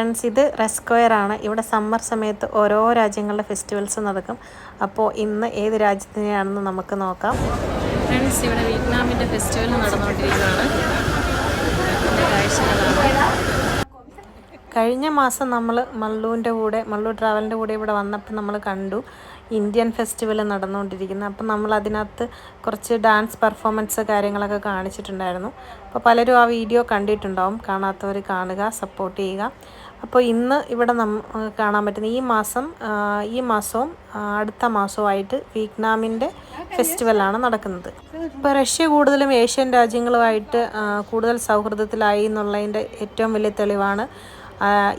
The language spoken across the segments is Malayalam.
ഫ്രണ്ട്സ് ഇത് റെസ്ക്വയർ ആണ്. ഇവിടെ സമ്മർ സമയത്ത് ഓരോ രാജ്യങ്ങളുടെ ഫെസ്റ്റിവൽസ് നടക്കും. അപ്പോൾ ഇന്ന് ഏത് രാജ്യത്തിനെയാണെന്ന് നമുക്ക് നോക്കാം. ഫ്രണ്ട്സ് ഇവിടെ വിയറ്റ്നാമിന്റെ ഫെസ്റ്റിവൽ നടന്നുകൊണ്ടിരിക്കുകയാണ്. കഴിഞ്ഞ മാസം നമ്മൾ മള്ളുവിന്റെ കൂടെ മള്ളു ട്രാവലിന്റെ കൂടെ ഇവിടെ വന്നപ്പോൾ നമ്മൾ കണ്ടു ഇന്ത്യൻ ഫെസ്റ്റിവൽ നടന്നുകൊണ്ടിരിക്കുന്നത്. അപ്പം നമ്മൾ അതിനകത്ത് കുറച്ച് ഡാൻസ് പെർഫോമൻസ് കാര്യങ്ങളൊക്കെ കാണിച്ചിട്ടുണ്ടായിരുന്നു. അപ്പോൾ പലരും ആ വീഡിയോ കണ്ടിട്ടുണ്ടാവും. കാണാത്തവർ കാണുക സപ്പോർട്ട് ചെയ്യുക. അപ്പോൾ ഇന്ന് ഇവിടെ നം കാണാൻ പറ്റുന്ന ഈ മാസം ഈ മാസവും അടുത്ത മാസവുമായിട്ട് വിയറ്റ്നാമിന്റെ ഫെസ്റ്റിവലാണ് നടക്കുന്നത്. ഇപ്പോൾ റഷ്യ കൂടുതലും ഏഷ്യൻ രാജ്യങ്ങളുമായിട്ട് കൂടുതൽ സൗഹൃദത്തിലായി എന്നുള്ളതിന്റെ ഏറ്റവും വലിയ തെളിവാണ്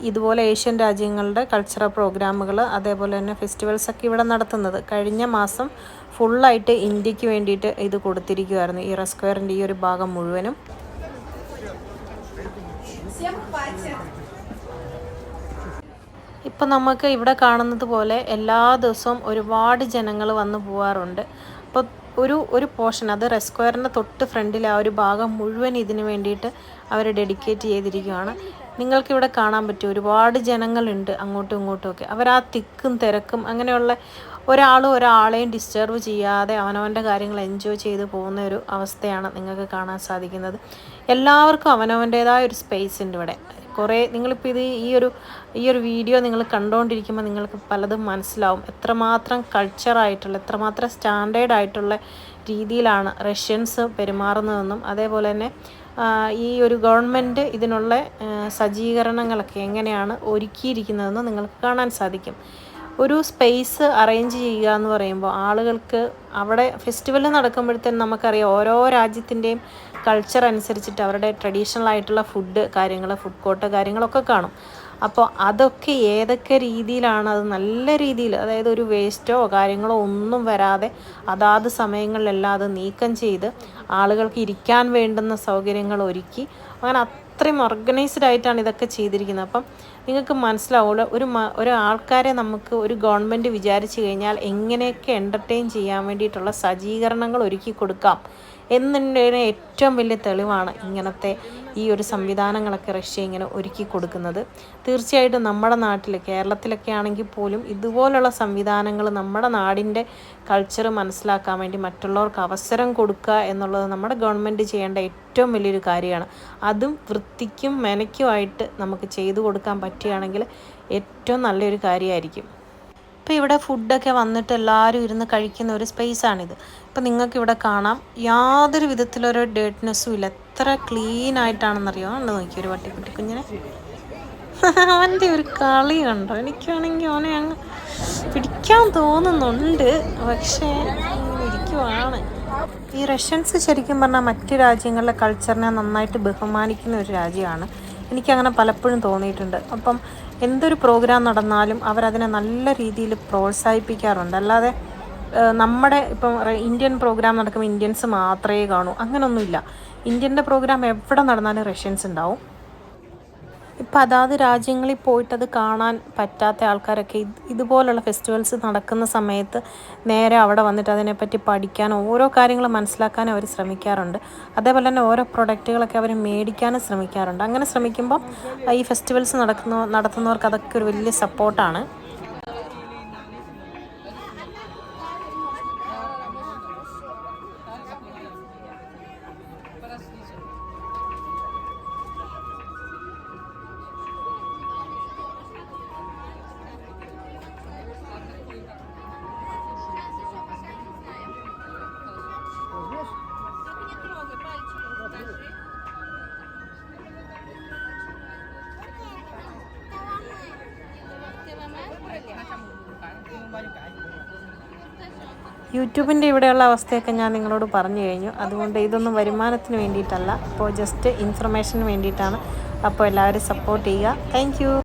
ഇതുപോലെ ഏഷ്യൻ രാജ്യങ്ങളുടെ കൾച്ചറൽ പ്രോഗ്രാമുകൾ അതേപോലെ തന്നെ ഫെസ്റ്റിവൽസ് ഒക്കെ ഇവിടെ നടത്തുന്നത്. കഴിഞ്ഞ മാസം ഫുള്ളായിട്ട് ഇന്ത്യയ്ക്ക് വേണ്ടിയിട്ട് ഇത് കൊടുത്തിരിക്കുമായിരുന്നു ഈ റെസ്ക്വയറിന്റെ ഈ ഒരു ഭാഗം മുഴുവനും. ഇപ്പം നമുക്ക് ഇവിടെ കാണുന്നത് പോലെ എല്ലാ ദിവസവും ഒരുപാട് ജനങ്ങൾ വന്നു പോവാറുണ്ട്. അപ്പോൾ ഒരു ഒരു പോർഷൻ അത് റെസ്ക്വയറിന്റെ തൊട്ട് ഫ്രണ്ടിൽ ആ ഒരു ഭാഗം മുഴുവൻ ഇതിന് വേണ്ടിയിട്ട് അവർ ഡെഡിക്കേറ്റ് ചെയ്തിരിക്കുകയാണ് നിങ്ങൾക്കിവിടെ കാണാൻ പറ്റും ഒരുപാട് ജനങ്ങളുണ്ട് അങ്ങോട്ടും ഇങ്ങോട്ടും ഒക്കെ. അവർ ആ തിക്കും തിരക്കും അങ്ങനെയുള്ള ഒരാളും ഒരാളെയും ഡിസ്റ്റർബ് ചെയ്യാതെ അവനവന്റെ കാര്യങ്ങൾ എൻജോയ് ചെയ്ത് പോകുന്ന ഒരു അവസ്ഥയാണ് നിങ്ങൾക്ക് കാണാൻ സാധിക്കുന്നത്. എല്ലാവർക്കും അവനവന്റേതായ ഒരു സ്പേസ് ഉണ്ട് ഇവിടെ. കുറേ നിങ്ങളിപ്പോൾ ഇത് ഈ ഒരു ഈ ഒരു വീഡിയോ നിങ്ങൾ കണ്ടുകൊണ്ടിരിക്കുമ്പോൾ നിങ്ങൾക്ക് പലതും മനസ്സിലാവും. എത്രമാത്രം കൾച്ചറായിട്ടുള്ള എത്രമാത്രം സ്റ്റാൻഡേർഡ് ആയിട്ടുള്ള രീതിയിലാണ് റഷ്യൻസ് പെരുമാറുന്നതെന്നും അതേപോലെ തന്നെ ഈ ഒരു ഗവൺമെന്റ് ഇതിനുള്ള സജ്ജീകരണങ്ങളൊക്കെ എങ്ങനെയാണ് ഒരുക്കിയിരിക്കുന്നതെന്ന് നിങ്ങൾക്ക് കാണാൻ സാധിക്കും. ഒരു സ്പേസ് അറേഞ്ച് ചെയ്യുക എന്ന് പറയുമ്പോൾ ആളുകൾക്ക് അവിടെ ഫെസ്റ്റിവൽ നടക്കുമ്പോഴത്തേനും നമുക്കറിയാം ഓരോ രാജ്യത്തിന്റെയും കൾച്ചർ അനുസരിച്ചിട്ട് അവരുടെ ട്രഡീഷണൽ ആയിട്ടുള്ള ഫുഡ് കാര്യങ്ങൾ ഫുഡ് കോർട്ട് കാര്യങ്ങളൊക്കെ കാണും. അപ്പോൾ അതൊക്കെ ഏതൊക്കെ രീതിയിലാണ് അത് നല്ല രീതിയിൽ അതായത് ഒരു വേസ്റ്റോ കാര്യങ്ങളോ ഒന്നും വരാതെ അതാത് സമയങ്ങളിലെല്ലാം അത് നീക്കം ചെയ്ത് ആളുകൾക്ക് ഇരിക്കാൻ വേണ്ടുന്ന സൗകര്യങ്ങൾ ഒരുക്കി അങ്ങനെ അത്രയും ഓർഗനൈസ്ഡ് ആയിട്ടാണ് ഇതൊക്കെ ചെയ്തിരിക്കുന്നത്. അപ്പം നിങ്ങൾക്ക് മനസ്സിലാവുള്ളൂ ഒരു ഒരു ആൾക്കാരെ നമുക്ക് ഒരു ഗവൺമെന്റ് വിചാരിച്ചു കഴിഞ്ഞാൽ എങ്ങനെയൊക്കെ എന്റർടൈൻ ചെയ്യാൻ വേണ്ടിയിട്ടുള്ള സജ്ജീകരണങ്ങൾ ഒരുക്കി കൊടുക്കാം. എന്നതിന് ഏറ്റവും വലിയ തെളിവാണ് ഇങ്ങനത്തെ ഈ ഒരു സംവിധാനങ്ങളൊക്കെ റഷ്യ ഇങ്ങനെ ഒരുക്കി കൊടുക്കുന്നത്. തീർച്ചയായിട്ടും നമ്മുടെ നാട്ടിൽ കേരളത്തിലൊക്കെ ആണെങ്കിൽ പോലും ഇതുപോലുള്ള സംവിധാനങ്ങൾ നമ്മുടെ നാടിന്റെ കൾച്ചർ മനസ്സിലാക്കാൻ വേണ്ടി മറ്റുള്ളവർക്ക് അവസരം കൊടുക്കുക എന്നുള്ളത് നമ്മുടെ ഗവൺമെന്റ് ചെയ്യേണ്ട ഏറ്റവും വലിയൊരു കാര്യമാണ്. അതും വൃത്തിക്കും മെനയ്ക്കുമായിട്ട് നമുക്ക് ചെയ്തു കൊടുക്കാൻ പറ്റുകയാണെങ്കിൽ ഏറ്റവും നല്ലൊരു കാര്യമായിരിക്കും. ഇപ്പോൾ ഇവിടെ ഫുഡൊക്കെ വന്നിട്ട് എല്ലാവരും ഇരുന്ന് കഴിക്കുന്ന ഒരു സ്പേസാണിത് ഇപ്പം നിങ്ങൾക്ക് ഇവിടെ കാണാം. യാതൊരു വിധത്തിലൊരു ഡേർട്ട്നെസ്സും ഇല്ല. എത്ര ക്ലീൻ ആയിട്ടാണെന്നറിയോ? ഉണ്ട് നോക്കി ഒരു പട്ടിക്കുട്ടി കുഞ്ഞിനെ? അവന്റെ ഒരു കളി കണ്ടോ? എനിക്കാണെങ്കിൽ അവനെ അങ്ങ് പിടിക്കാൻ തോന്നുന്നുണ്ട്. പക്ഷേ ഇരിക്കുവാണ്. ഈ റഷ്യൻസ് ശരിക്കും പറഞ്ഞാൽ മറ്റു രാജ്യങ്ങളിലെ കൾച്ചറിനെ നന്നായിട്ട് ബഹുമാനിക്കുന്ന ഒരു രാജ്യമാണ്. എനിക്കങ്ങനെ പലപ്പോഴും തോന്നിയിട്ടുണ്ട്. അപ്പം എന്തൊരു പ്രോഗ്രാം നടന്നാലും അവരതിനെ നല്ല രീതിയിൽ പ്രോത്സാഹിപ്പിക്കാറുണ്ട്. അല്ലാതെ നമ്മുടെ ഇപ്പം ഇന്ത്യൻ പ്രോഗ്രാം നടക്കുമ്പോൾ ഇന്ത്യൻസ് മാത്രമേ കാണൂ. അങ്ങനെയൊന്നുമില്ല ഇന്ത്യന്റെ പ്രോഗ്രാം എവിടെ നടന്നാലും റഷ്യൻസ് ഉണ്ടാവും. ഇപ്പം അതാത് രാജ്യങ്ങളിൽ പോയിട്ട് അത് കാണാൻ പറ്റാത്ത ആൾക്കാരൊക്കെ ഇത് ഇതുപോലുള്ള ഫെസ്റ്റിവൽസ് നടക്കുന്ന സമയത്ത് നേരെ അവിടെ വന്നിട്ട് അതിനെപ്പറ്റി പഠിക്കാൻ ഓരോ കാര്യങ്ങൾ മനസ്സിലാക്കാൻ അവർ ശ്രമിക്കാറുണ്ട്. അതേപോലെ തന്നെ ഓരോ പ്രൊഡക്റ്റുകളൊക്കെ അവർ മേടിക്കാനും ശ്രമിക്കാറുണ്ട്. അങ്ങനെ ശ്രമിക്കുമ്പോൾ ഈ ഫെസ്റ്റിവൽസ് നടക്കുന്ന നടത്തുന്നവർക്ക് അതൊക്കെ ഒരു വലിയ സപ്പോർട്ടാണ്. യൂട്യൂബിന്റെ ഇവിടെയുള്ള അവസ്ഥയൊക്കെ ഞാൻ നിങ്ങളോട് പറഞ്ഞു കഴിഞ്ഞു. അതുകൊണ്ട് ഇതൊന്നും വരുമാനത്തിന് വേണ്ടിയിട്ടല്ല. അപ്പോൾ ജസ്റ്റ് ഇൻഫർമേഷന് വേണ്ടിയിട്ടാണ്. അപ്പോൾ എല്ലാവരും സപ്പോർട്ട് ചെയ്യുക. താങ്ക്